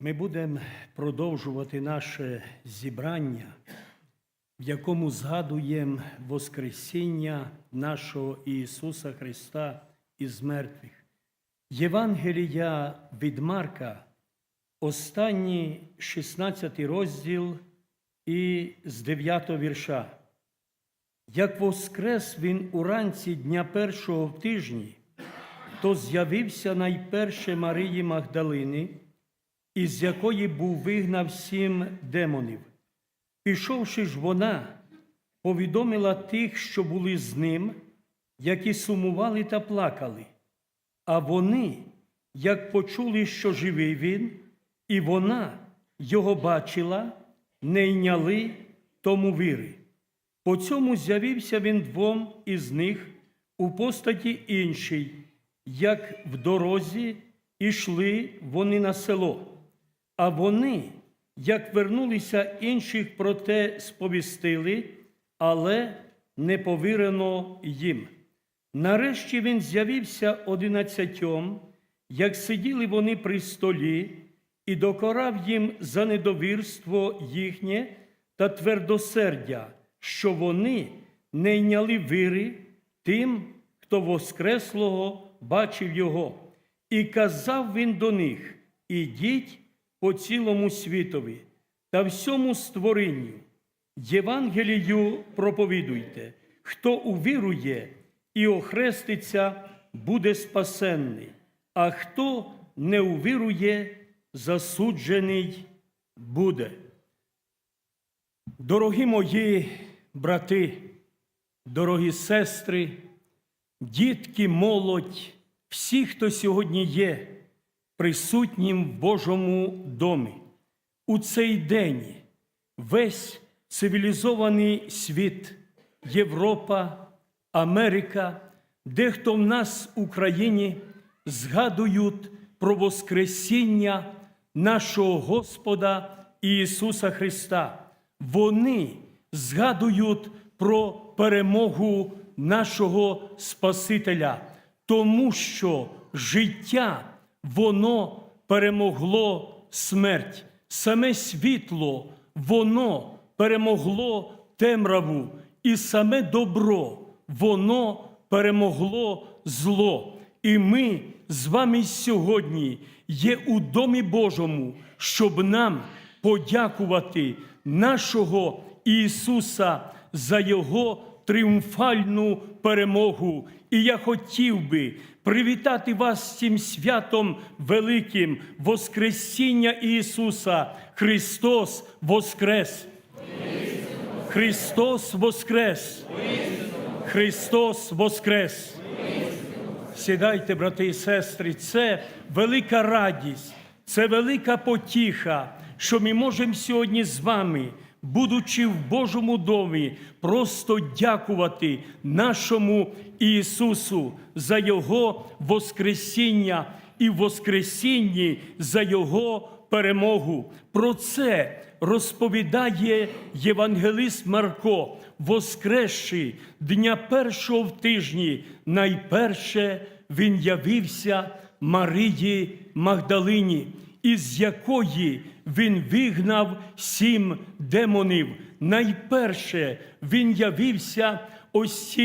Ми будемо продовжувати наше зібрання, в якому згадуємо Воскресіння нашого Ісуса Христа із мертвих. Євангелія від Марка, останній 16 розділ і з 9 вірша. Як воскрес він уранці дня першого в тижні, то з'явився найперше Марії Магдалини, із якої був вигнав сім демонів. Пішовши ж вона, повідомила тих, що були з ним, які сумували та плакали. А вони, як почули, що живий він, і вона його бачила, не йняли тому віри. По цьому з'явився він двом із них у постаті іншій, як в дорозі ішли вони на село. А вони, як вернулися інших про те сповістили, але не повірено їм. Нарешті він з'явився одинадцятьом, як сиділи вони при столі, і докорав їм за недовірство їхнє та твердосердя, що вони не йняли віри тим, хто Воскреслого бачив його. І казав він до них: Ідіть по цілому світові та всьому створінню. Євангелію проповідуйте, хто увірує і охреститься, буде спасенний, а хто не увірує, засуджений буде. Дорогі мої брати, дорогі сестри, дітки, молодь, всі, хто сьогодні є присутнім в Божому домі. У цей день весь цивілізований світ, Європа, Америка, дехто в нас в Україні згадують про Воскресіння нашого Господа Ісуса Христа. Вони згадують про перемогу нашого Спасителя, тому що життя воно перемогло смерть, саме світло, воно перемогло темраву, і саме добро, воно перемогло зло. І ми з вами сьогодні є у домі Божому, щоб нам подякувати нашого Ісуса за Його тріумфальну перемогу. І я хотів би привітати вас з цим святом великим Воскресіння Ісуса. Христос Воскрес! Христос Воскрес! Христос Воскрес! Сідайте, брати і сестри, це велика радість, це велика потіха, що ми можемо сьогодні з вами, будучи в Божому домі, просто дякувати нашому Ісусу за Його Воскресіння і Воскресінні за Його перемогу. Про це розповідає Євангелист Марко, воскресши дня першого в тижні, найперше він явився Марії Магдалині, із якої він вигнав сім демонів. Найперше він явився ось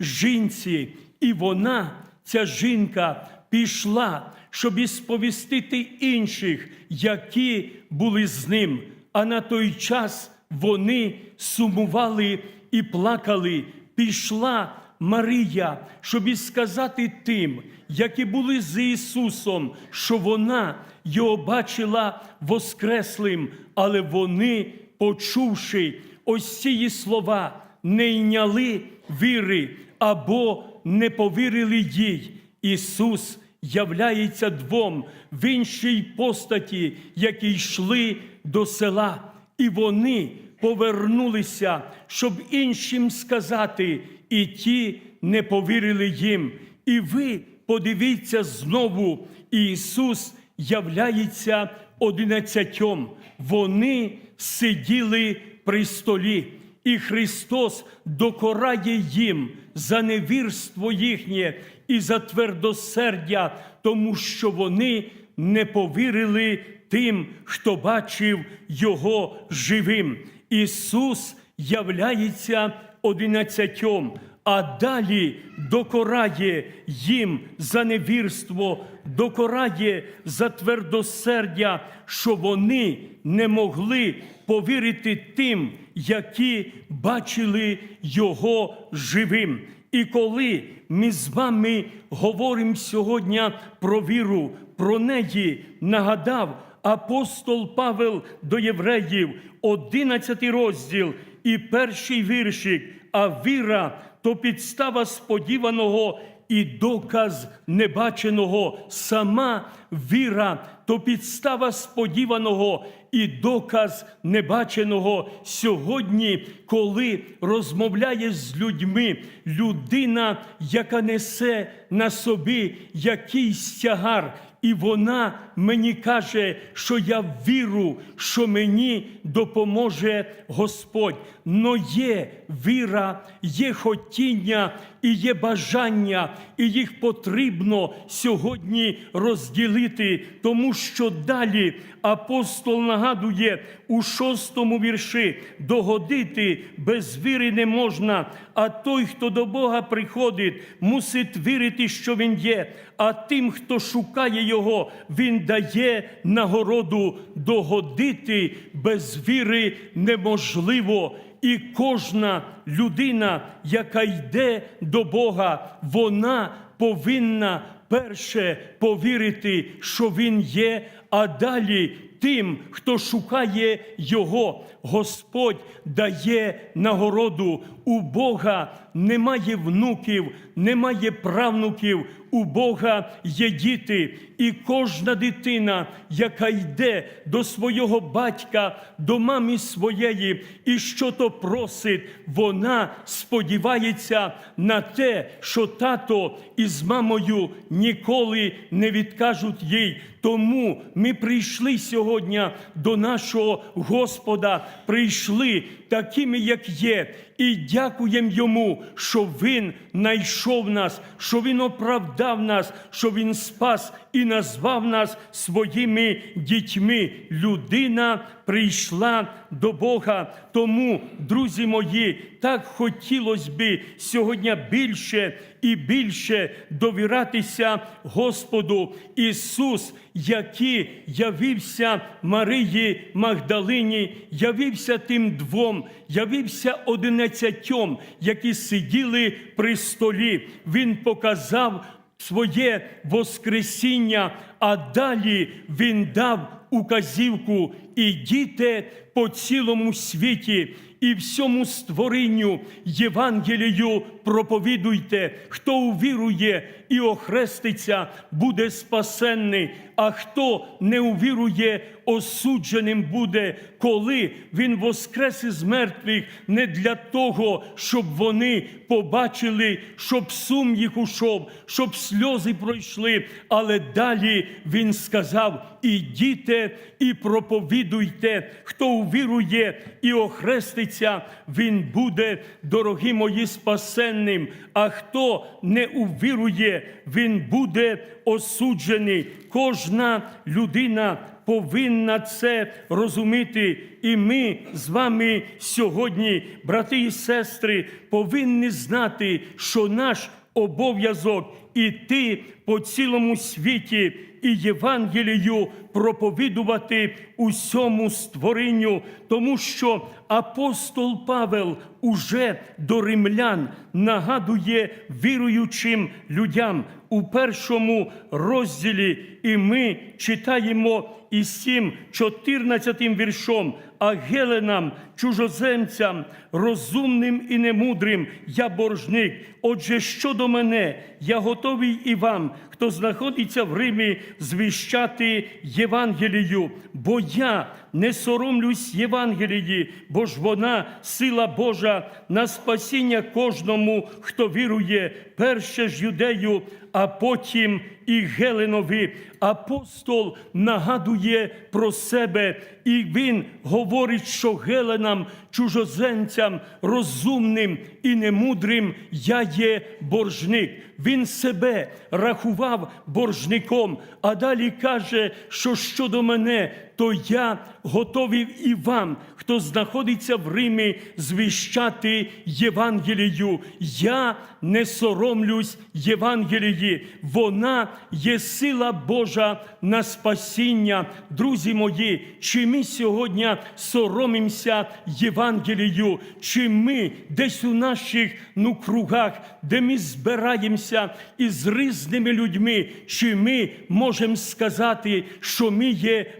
жінці, і вона, ця жінка, пішла, щоб сповістити інших, які були з ним. А на той час вони сумували і плакали. Пішла Марія, щоб і сказати тим, які були з Ісусом, що вона його бачила воскреслим, але вони, почувши ось ці слова, не йняли віри або не повірили їй. Ісус являється двом в іншій постаті, які йшли до села, і вони повернулися, щоб іншим сказати, і ті не повірили їм. І ви подивіться знову, Ісус являється одинадцятьом. Вони сиділи при столі, і Христос докорає їм за невірство їхнє і за твердосердя, тому що вони не повірили тим, хто бачив Його живим. Ісус являється одинадцятьом, а далі докорає їм за невірство, докорає за твердосердя, що вони не могли повірити тим, які бачили Його живим. І коли ми з вами говоримо сьогодні про віру, про неї нагадав апостол Павел до євреїв, 11 розділ і перший віршик. А віра то підстава сподіваного і доказ небаченого. Сама віра то підстава сподіваного і доказ небаченого. Сьогодні, коли розмовляє з людьми людина, яка несе на собі якийсь тягар. І вона мені каже, що я віру, що мені допоможе Господь. Но є віра, є хотіння і є бажання, і їх потрібно сьогодні розділити, тому що далі апостол нагадує у шостому вірші: догодити без віри не можна, а той, хто до Бога приходить, мусить вірити, що Він є. А тим, хто шукає Його, Він дає нагороду догодити без віри неможливо. І кожна людина, яка йде до Бога, вона повинна перше повірити, що Він є, а далі тим, хто шукає Його, Господь дає нагороду. У Бога немає внуків, немає правнуків. У Бога є діти, і кожна дитина, яка йде до свого батька, до мами своєї, і що то просить, вона сподівається на те, що тато із мамою ніколи не відкажуть їй. Тому ми прийшли сьогодні до нашого Господа, прийшли такими, як є, і дякуємо йому, що Він знайшов нас, що Він оправдав нас, що Він спас і назвав нас своїми дітьми. Людина прийшла до Бога. Тому, друзі мої, так хотілося би сьогодні більше і більше довіратися Господу Ісус, який явився Марії Магдалині, явився тим двом, явився одинадцятьом, які сиділи при столі. Він показав своє Воскресіння, а далі він дав указівку ідіте по цілому світі і всьому створінню Євангелію проповідуйте, хто увірує і охреститься, буде спасенний, а хто не увірує, осудженим буде, коли він воскрес із мертвих не для того, щоб вони побачили, щоб сум їх ушов, щоб сльози пройшли. Але далі він сказав: ідіте і проповідуйте, хто увірує і охреститься, він буде, дорогі мої, спасенним. А хто не увірує, він буде осуджений. Кожна людина повинна це розуміти. І ми з вами сьогодні, брати і сестри, повинні знати, що наш обов'язок іти по цілому світі і Євангелію проповідувати усьому створенню, тому що апостол Павел уже до римлян нагадує віруючим людям у першому розділі, і ми читаємо із цим 14 віршом. А геленам, чужоземцям, розумним і немудрим, я боржник. Отже, щодо мене, я готовий і вам, хто знаходиться в Римі, звіщати Євангелію, бо я не соромлюсь Євангелії, бо ж вона сила Божа на спасіння кожному, хто вірує, перше ж юдею, а потім і Геленові. Апостол нагадує про себе, і він говорить, що Геленам, чужоземцям, розумним і немудрим я є боржник. Він себе рахував боржником, а далі каже, що щодо мене, то я готовий і вам, хто знаходиться в Римі, звіщати Євангелію. Я не соромлюсь Євангелії. Вона є сила Божа на спасіння. Друзі мої, чи ми сьогодні соромимося Євангелію, чи ми десь у наших ну, кругах, де ми збираємося із різними людьми, чи ми можемо сказати, що ми є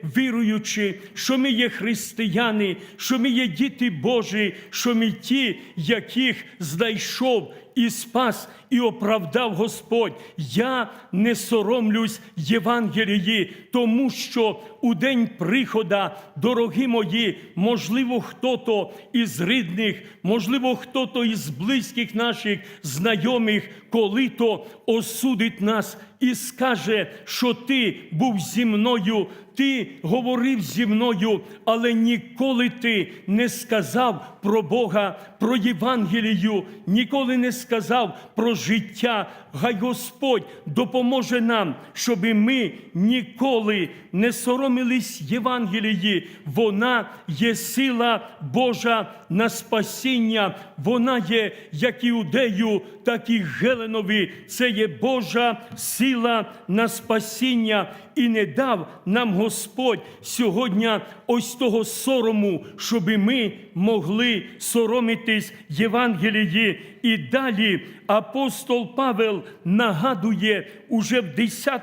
віруючі, що ми є християни, що ми є діти Божі, що ми ті, яких знайшов і спас, і оправдав Господь. Я не соромлюсь Євангелії, тому що у день прихода, дорогі мої, можливо, хто-то із рідних, можливо, хто-то із близьких наших знайомих, коли то осудить нас і скаже, що ти був зі мною, ти говорив зі мною, але ніколи ти не сказав про Бога, про Євангелію, ніколи не сказав про життя. Хай Господь допоможе нам, щоб ми ніколи не соромились Євангелії. Вона є сила Божа на спасіння. Вона є як іудею, так і Геленові. Це є Божа сила на спасіння. І не дав нам Господь сьогодні ось того сорому, щоб ми могли соромитись Євангелії. І далі апостол Павел нагадує уже в 10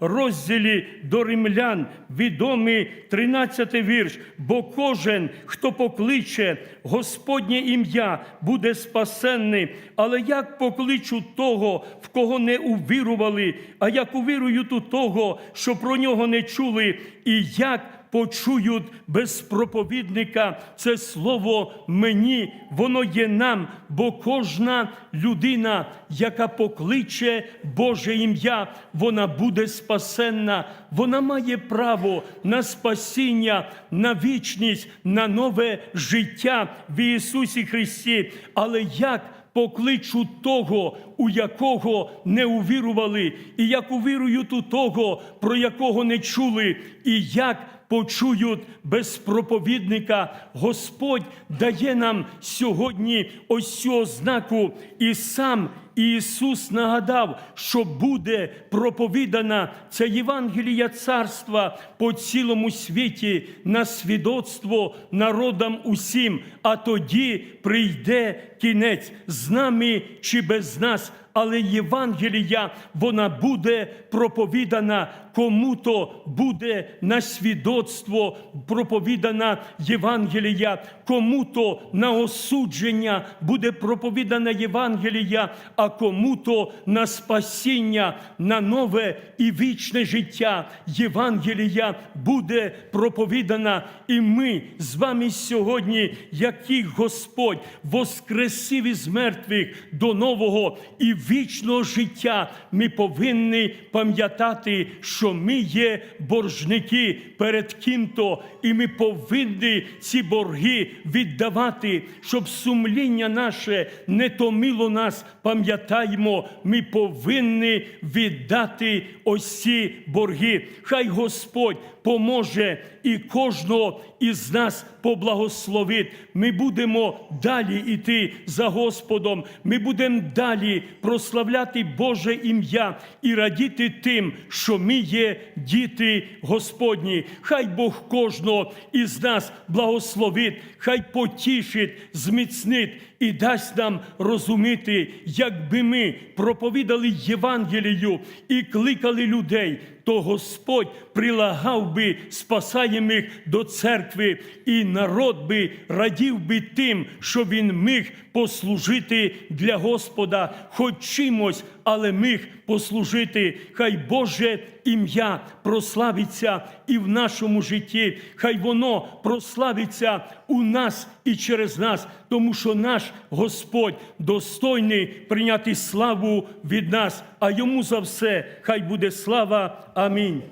розділі до римлян, відомий 13 вірш. Бо кожен, хто покличе Господнє ім'я, буде спасенний. Але як покличу того, в кого не увірували, а як увірують у того, що про нього не чули, і як почують без проповідника це слово мені, воно є нам, бо кожна людина, яка покличе Боже ім'я, вона буде спасенна, вона має право на спасіння, на вічність, на нове життя в Ісусі Христі. Але як Покличу того, у якого не увірували, і як увірують у того, про якого не чули, і як почують без проповідника. Господь дає нам сьогодні ось цю ознаку, і сам Ісус нагадав, що буде проповідана ця Євангелія царства по цілому світі на свідоцтво народам усім, а тоді прийде кінець з нами чи без нас. Але Євангелія вона буде проповідана кому-то буде на свідоцтво проповідана Євангелія, кому-то на осудження буде проповідана Євангелія, а кому-то на спасіння, на нове і вічне життя. Євангелія буде проповідана, і ми з вами сьогодні, яких Господь воскресив із мертвих до нового і вічного життя, ми повинні пам'ятати, що ми є боржники перед ким-то, і ми повинні ці борги віддавати, щоб сумління наше не томило нас. Пам'ятаємо, ми повинні віддати ось ці борги. Хай Господь поможе і кожного із нас поблагословить. Ми будемо далі йти за Господом. Ми будемо далі прославляти Боже ім'я і радіти тим, що ми є діти Господні. Хай Бог кожного із нас благословить, хай потішить, зміцнить і дасть нам розуміти, якби ми проповідали Євангелію і кликали людей, то Господь прилагав би спасаємих до церкви, і народ би радів би тим, що він міг послужити для Господа хоч чимось, але міг послужити. Хай Боже ім'я прославиться і в нашому житті. Хай воно прославиться у нас і через нас, тому що наш Господь достойний прийняти славу від нас, а йому за все хай буде слава. Амінь.